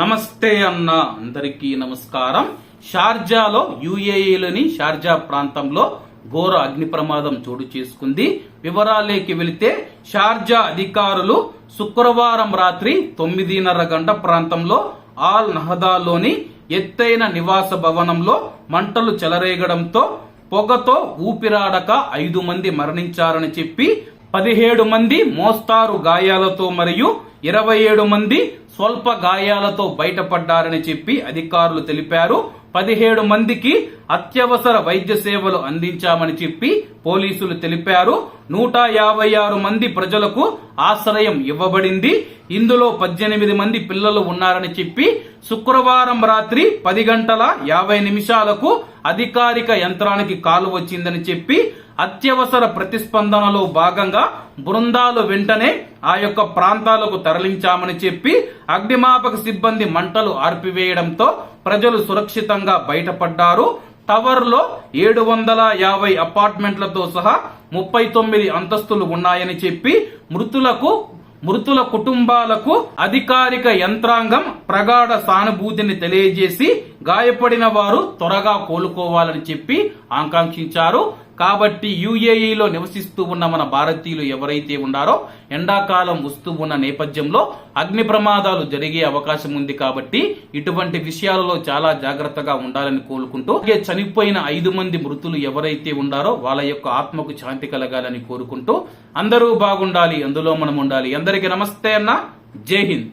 నమస్తే అన్న అందరికీ నమస్కారం. షార్జాలో యుఏఈలోని షార్జా ప్రాంతంలో ఘోర అగ్ని ప్రమాదం చోటు చేసుకుంది. వివరాలేకి వెళితే షార్జా అధికారులు శుక్రవారం రాత్రి తొమ్మిదిన్నర గంట ప్రాంతంలో ఆల్ నహదాలోని ఎత్తైన నివాస భవనంలో మంటలు చెలరేగడంతో పొగతో ఊపిరాడక ఐదు మంది మరణించారని చెప్పి పదిహేడు మంది మోస్తారు గాయాలతో మరియు ఇరవై ఏడు మంది స్వల్ప గాయాలతో బయటపడ్డారని చెప్పి అధికారులు తెలిపారు. పదిహేడు మందికి అత్యవసర వైద్య సేవలు అందించామని చెప్పి పోలీసులు తెలిపారు. నూట యాభై ఆరు మంది ప్రజలకు ఆశ్రయం ఇవ్వబడింది. ఇందులో పద్దెనిమిది మంది పిల్లలు ఉన్నారని చెప్పి శుక్రవారం రాత్రి పది గంటల యాభై నిమిషాలకు అధికారిక యంత్రానికి కాలు వచ్చిందని చెప్పి అత్యవసర ప్రతిస్పందనలో భాగంగా బృందాలు వెంటనే ఆ యొక్క ప్రాంతాలకు తరలించామని చెప్పి అగ్నిమాపక సిబ్బంది మంటలు ఆర్పివేయడంతో ప్రజలు సురక్షితంగా బయటపడ్డారు. టవర్లో ఏడు వందల యాభై అపార్ట్మెంట్లతో సహా ముప్పై తొమ్మిది అంతస్తులు ఉన్నాయని చెప్పి మృతులకు మృతుల కుటుంబాలకు అధికారిక యంత్రాంగం ప్రగాఢ సానుభూతిని తెలియజేసి గాయపడిన వారు త్వరగా కోలుకోవాలని చెప్పి ఆకాంక్షించారు. కాబట్టి యుఏఈలో నివసిస్తూ ఉన్న మన భారతీయులు ఎవరైతే ఉన్నారో ఎండాకాలం వస్తూ ఉన్న నేపథ్యంలో అగ్ని ప్రమాదాలు జరిగే అవకాశం ఉంది కాబట్టి ఇటువంటి విషయాలలో చాలా జాగ్రత్తగా ఉండాలని కోరుకుంటూ చనిపోయిన ఐదు మంది మృతులు ఎవరైతే ఉన్నారో వాళ్ళ యొక్క ఆత్మకు శాంతి కలగాలని కోరుకుంటూ అందరూ బాగుండాలి అందులో మనం ఉండాలి. అందరికీ నమస్తే అన్న. జై హింద్.